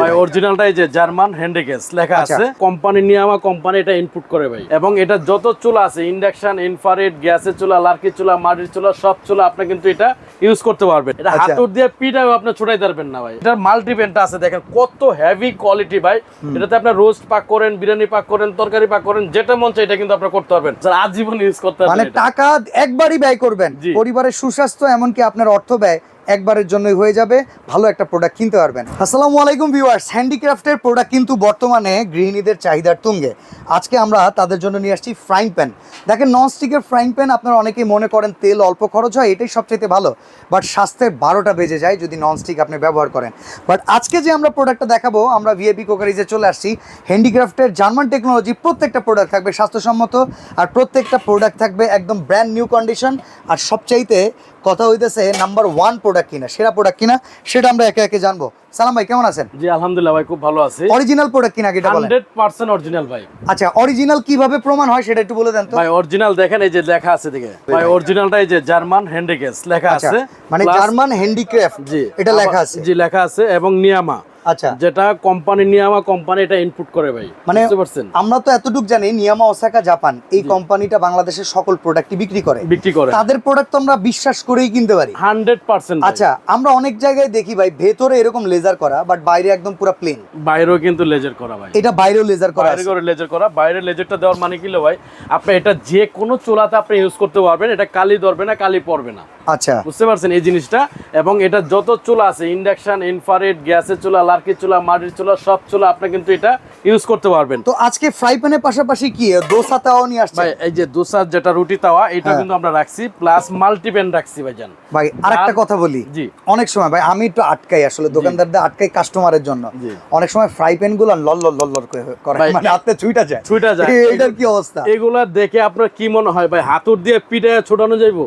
ভাই যে জার্মান হ্যান্ডিকেস লেখা আচ্ছা। আছে। কোম্পানি নিয়ামা কোম্পানি এটা ইনপুট করে ভাই। এবং এটা যত চুলা আছে ইন্ডাকশন গ্যাসের চুলা লার্কির চুলা মাটির চুলা সব চুলা আপনি কিন্তু এটা ইউজ করতে পারবেন। এটা আচ্ছা। হাতুর দিয়ে পিঠাও আপনি ছুটাই পারবেন না ভাই। এটার মাল্টি পেনটা আছে দেখেন কত হেভি কোয়ালিটি ভাই। এটাতে আপনার রোস্ট পাক করেন বিরিয়ানি পাক করেন তরকারি পাক করেন যেটা মন চাই এটা কিন্তু আপনি করতে পারবেন। স্যার আজীবন ইউজ করতে মানে পারবেন এটা। টাকা একবারই ব্যয় করবেন। পরিবারের সুস্বাস্থ্য এমনকি আপনার অর্থ ব্যয়। একবারের জন্যই হয়ে যাবে, ভালো একটা প্রোডাক্ট কিনতে পারবেন। আসসালামু আলাইকুম ভিউয়ার্স হ্যান্ডিক্রাফটের প্রোডাক্ট কিন্তু বর্তমানে গৃহিণীদের চাহিদার তুঙ্গে। আজকে আমরা তাদের জন্য নিয়ে আসছি ফ্রাইং প্যান দেখেন ননস্টিকের ফ্রাইং প্যান আপনারা অনেকেই মনে করেন তেল অল্প খরচ হয়, এটাই সবচেয়ে ভালো। বাট স্বাস্থ্যের বারোটা বেজে যায় যদি ননস্টিক আপনি ব্যবহার করেন। বাট আজকে যে আমরা প্রোডাক্টটা দেখাবো, আমরা ভিএপি কোকারিজে চলে আসছি। হ্যান্ডিক্রাফটের জার্মান টেকনোলজি প্রত্যেকটা প্রোডাক্ট থাকবে স্বাস্থ্যসম্মত, আর প্রত্যেকটা প্রোডাক্ট থাকবে একদম ব্র্যান্ড নিউ কন্ডিশন আর সবচাইতে কথা হইতেছে নাম্বার ওয়ান প্রোডাক্ট কিনা সেরা প্রোডাক্ট কিনা সেটা আমরা একে একে জানব। সালাম ভাই কেমন আছেন? জি আলহামদুলিল্লাহ ভাই খুব ভালো আছি। অরিজিনাল প্রোডাক্ট কিনা এটা বলেন হান্ড্রেড পার্সেন্ট অরিজিনাল ভাই। আচ্ছা অরিজিনাল কীভাবে প্রমাণ হয় সেটা একটু বলে দেন তো। ভাই অরিজিনাল দেখেন এই যে লেখা আছে দিকে ভাই অরিজিনালটা এই যে জার্মান হ্যান্ডিক্রাফট লেখা আচ্ছা আছে। মানে জার্মান হ্যান্ডিক্রাফট জি এটা লেখা আছে। জি লেখা আছে এবং নিয়ামা আচ্ছা। যেটা কোম্পানি নিয়ামা কোম্পানি এটা ইনপুট করে ভাই মানে আমরা তো এতটুকু জানি নিয়ামা ওসাকা জাপান এই কোম্পানিটা বাংলাদেশের সকল প্রোডাক্টই বিক্রি করে। বিক্রি করে। তাদের প্রোডাক্ট তো আমরা বিশ্বাস করেই কিনতে পারি। হান্ড্রেড পার্সেন্ট আচ্ছা আমরা অনেক জায়গায় দেখি ভাই ভেতরে এরকম লেজার করা বাট বাইরে একদম পুরো প্লেন বাইরেও কিন্তু লেজার করা ভাই। এটা বাইরেও লেজার করা বাইরে করে লেজার করা বাইরে লেজারটা দেওয়ার মানে কি ভাই? আপনি এটা যে কোনো চুলাতে আপনি ইউজ করতে পারবেন এটা কালি ধরবে না কালি পড়বে না। আচ্ছা। বুঝতে পারছেন এই জিনিসটা? এবং এটা যত চুলা আছে ইন্ডাকশন ইনফ্রারেড গ্যাসের চুলা লার্কির চুলা মাটির চুলা সব চুলা আপনি কিন্তু এটা ইউজ করতে পারবেন। তো আজকে ফ্রাই প্যানের পাশাপাশি কি দোসা তাও নিয়ে আসছে ভাই এই যে দোসার যেটা রুটি তাওয়া এটা হ্যাঁ। কিন্তু আমরা রাখছি প্লাস মাল্টিপেন রাখছি ভাইজান। ভাই আরেকটা কথা বলি। জি। অনেক সময় ভাই আমি একটু আটকাই আসলে দোকানদারদের আটকাই কাস্টমারের জন্য। জি। অনেক সময় ফ্রাই প্যানগুলো লল লল লল করে- মানে হাতে ছুইটা যায়। ছুইটা যায়। এটার কি অবস্থা? এগুলা দেখে আপনার কি মনে হয় ভাই হাতুর দিয়ে পিঠে ছোটানো যাইবো?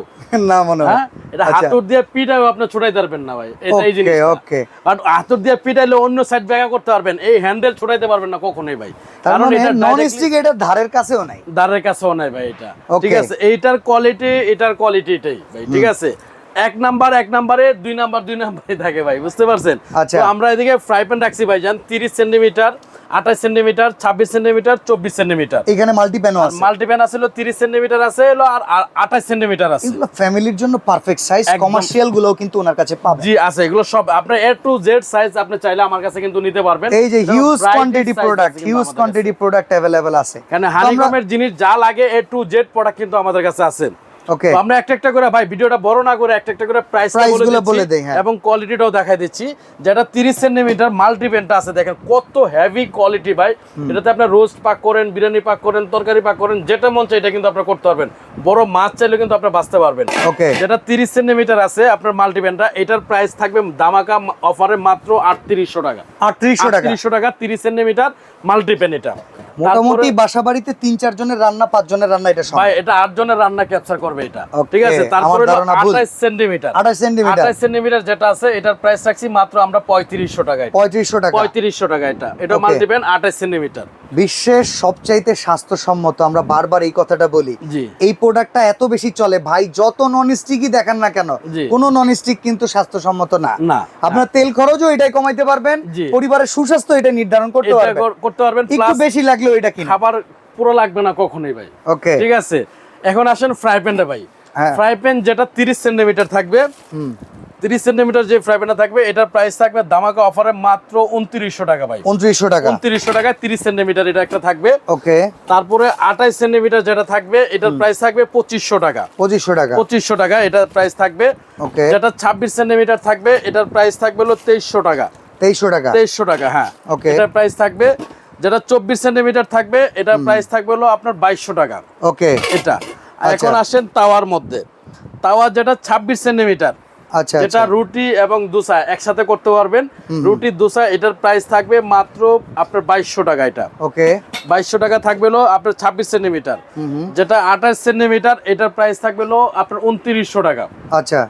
না মনে হয়। হ্যাঁ? এটা আচ্ছা। হাতুর দিয়ে পিঠাও আপনি ছোটাই পারবেন না ভাই এটা Okay, জিনিস okay. আর হাতুর দিয়ে পিঠাইলে অন্য সাইড ব্যাগা করতে পারবেন এই হ্যান্ডেল ছোটাইতে পারবেন না কখনোই ভাই। তার মানে এটা নন স্টিক এটার ধারের কাছেও নাই। দাঁড়ের কাছেও নাই ভাই এটা। ঠিক আছে এইটার কোয়ালিটি এটার কোয়ালিটি এটাই ভাই ঠিক আছে। এক নাম্বার এক নাম্বারে দুই নাম্বার দুই নাম্বারে থাকে ভাই বুঝতে পারছেন? আচ্ছা। তো আমরা এদিকে ফ্রাই প্যান রাখছি ভাই জান তিরিশ সেন্টিমিটার আঠাশ সেন্টিমিটার ছাব্বিশ সেন্টিমিটার চব্বিশ সেন্টিমিটার। এখানে মাল্টি প্যানও আছে। মাল্টিপ্যান আছে তিরিশ সেন্টিমিটার আছে হলো আর আঠাশ সেন্টিমিটার আছে। এগুলো ফ্যামিলির জন্য পারফেক্ট সাইজ কমার্শিয়াল গুলোও কিন্তু ওনার কাছে পাবে জি আছে। এগুলো সব আপনার এ টু জেড সাইজ আপনি চাইলে আমার কাছে কিন্তু নিতে পারবেন। এই যে huge quantity product huge quantity product available আছে। এখানে হানিকমের জিনিস যা লাগে এ টু জেড প্রোডাক্ট কিন্তু আমাদের কাছে আছে। ওকে আমরা একটা একটা করে ভাই ভিডিওটা বড় না করে একটা একটা করে প্রাইসগুলো বলে দেই, হ্যাঁ। এবং কোয়ালিটিটাও দেখাই দিচ্ছি। যেটা 30 সেন্টিমিটার মাল্টি পেনটা আছে দেখেন কত হেভি কোয়ালিটি ভাই। এটাতে আপনার রোস্ট পাক করেন বিরিয়ানি পাক করেন তরকারি পাক করেন যেটা মন চাই এটা কিন্তু আপনি করতে পারবেন। বড় মাছ চাইলে কিন্তু আপনি বাঁচতে পারবেন। ওকে যেটা 30 সেন্টিমিটার আছে আপনার মাল্টি পেনটা এটার প্রাইস থাকবে দামাকা অফারে মাত্র 3800 টাকা। 3800 টাকা। 3800 টাকা 30 সেন্টিমিটার মাল্টি পেন এটা মোটামুটি বাসা বাড়িতে তিন চার জনের রান্না পাঁচ জনের রান্না এটা সম্ভব। ভাই এটা আট জনের রান্না ক্যাপচার করবে এটা। ঠিক আছে? তারপরে ধারণা ভুল। আঠাশ সেন্টিমিটার 28 সেন্টিমিটার। আঠাশ সেন্টিমিটার যেটা আছে এটার প্রাইস রাখছি মাত্র আমরা পঁয়ত্রিশশো টাকায়। পঁয়ত্রিশশো টাকা। পঁয়ত্রিশশো টাকা এটা। এটা মাল দিবেন আঠাশ সেন্টিমিটার বিশ্বের সবচাইতে স্বাস্থ্যসম্মত আমরা বারবার এই কথাটা বলি এই প্রোডাক্টটা এত বেশি চলে ভাই যত নন স্টিকই দেখান না কেন। কোনো নন স্টিক কিন্তু স্বাস্থ্যসম্মত না। না। আপনার তেল খরচও এটাই কমাইতে পারবেন পরিবারের সুস্বাস্থ্য এটা নির্ধারণ করতে পারবেন। কর- করতে পারবেন একটু বেশি লাগলেও এটা কিনা খাবার পুরো লাগবে না কখনোই ভাই। ওকে ঠিক আছে? এখন আসেন ফ্রাই প্যানটা ভাই। ফ্রাই প্যান যেটা তিরিশ সেন্টিমিটার থাকবে হুম। তিরিশ সেন্টিমিটার যে ফ্রাই প্যানটা থাকবে এটার প্রাইস থাকবে দামাকা অফারে মাত্র উনত্রিশশো টাকা ভাই। উনত্রিশশো টাকা। উনত্রিশশো টাকা তিরিশ সেন্টিমিটার এটা একটা থাকবে। ওকে তারপরে আঠাইশ সেন্টিমিটার যেটা থাকবে এটার প্রাইস থাকবে পঁচিশশো টাকা। পঁচিশশো টাকা। পঁচিশশো টাকা এটার প্রাইস থাকবে। ওকে যেটা ছাব্বিশ সেন্টিমিটার থাকবে এটার প্রাইস থাকবে হলো তেইশশো টাকা। তেইশশো টাকা। তেইশশো টাকা হ্যাঁ। Okay. এটার প্রাইস থাকবে যেটা চব্বিশ সেন্টিমিটার থাকবে এটার প্রাইস থাকবে হলো আপনার বাইশশো টাকা। ওকে। এটা। আচ্ছা। এখন আসেন তাওয়ার মধ্যে। তাওয়া যেটা ছাব্বিশ সেন্টিমিটার। আচ্ছা যেটা আচ্ছা। রুটি এবং দোসা একসাথে করতে পারবেন। রুটি দোসা এটার প্রাইস থাকবে মাত্র আপনার বাইশশো টাকা এটা। ওকে। বাইশশো টাকা থাকবে হলো আপনার ছাব্বিশ সেন্টিমিটার। যেটা আঠাশ সেন্টিমিটার এটার প্রাইস থাকবে হলো আপনার উনত্রিশশো টাকা। আচ্ছা।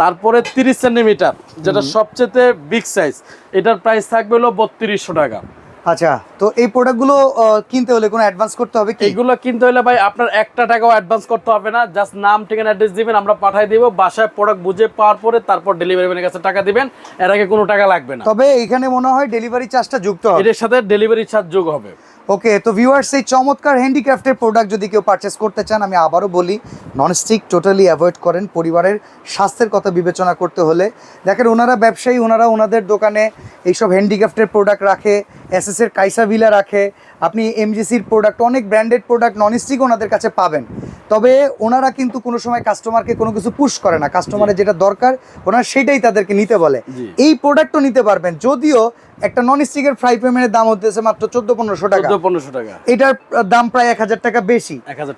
তারপরে তিরিশ সেন্টিমিটার যেটা সবচেয়ে বিগ সাইজ এটার প্রাইস থাকবে হলো বত্রিশশো টাকা। আচ্ছা তো এই প্রোডাক্টগুলো কিনতে হলে কোনো অ্যাডভান্স করতে হবে কি? এগুলো কিনতে হলে ভাই আপনার একটা টাকাও অ্যাডভান্স করতে হবে না। জাস্ট নাম ঠিকানা অ্যাড্রেস দিবেন আমরা পাঠিয়ে দিব। বাসায় প্রোডাক্ট বুঝে পাওয়ার পরে তারপর ডেলিভারি ম্যানের কাছে টাকা দিবেন। এর আগে কোনো টাকা লাগবে না। তবে এখানে মনে হয় ডেলিভারি চার্জটা যুক্ত হবে। এর সাথে ডেলিভারি চার্জ যোগ হবে। ওকে তো ভিউয়ার্স এই চমৎকার হ্যান্ডিক্রাফটের প্রোডাক্ট যদি কেউ পারচেস করতে চান আমি আবারও বলি ননস্টিক টোটালি অ্যাভয়েড করেন। পরিবারের স্বাস্থ্যের কথা বিবেচনা করতে হলে। দেখেন ওনারা ব্যবসায়ী ওনারা ওনাদের দোকানে এইসব হ্যান্ডিক্রাফটের প্রোডাক্ট রাখে এসএসের কাইসা ভিলা রাখে। আপনি এমজিসির প্রোডাক্ট অনেক ব্র্যান্ডেড প্রোডাক্ট ননস্টিক ওনাদের কাছে পাবেন। তবে ওনারা কিন্তু কোনো সময় কাস্টমারকে কোনো কিছু পুশ করে না। কাস্টমারের যেটা দরকার ওনারা সেটাই তাদেরকে নিতে বলে। এই প্রোডাক্টও নিতে পারবেন। যদিও একটা নন স্টিকের ফ্রাই প্যানের দাম হচ্ছে মাত্র চোদ্দ পনেরোশো টাকা। চোদ্দ পনেরোশো টাকা। এটার দাম প্রায় এক হাজার টাকা বেশি।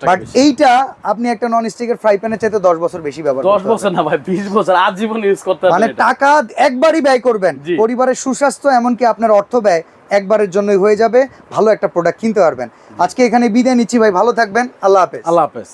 বাট এইটা আপনি একটা নন স্টিকের ফ্রাই প্যানের চাইতে দশ বছর বেশি ব্যবহার দশ বছর না ভাই বিশ বছর আজীবন ইউজ করতে মানে টাকা একবারই ব্যয় করবেন। পরিবারের সুস্বাস্থ্য এমনকি আপনার অর্থ ব্যয় একবারের জন্যই হয়ে যাবে। ভালো একটা প্রোডাক্ট কিনতে পারবেন। আজকে এখানে বিদায় নিচ্ছি ভাই ভালো থাকবেন। আল্লাহ হাফেজ। আল্লাহ হাফেজ।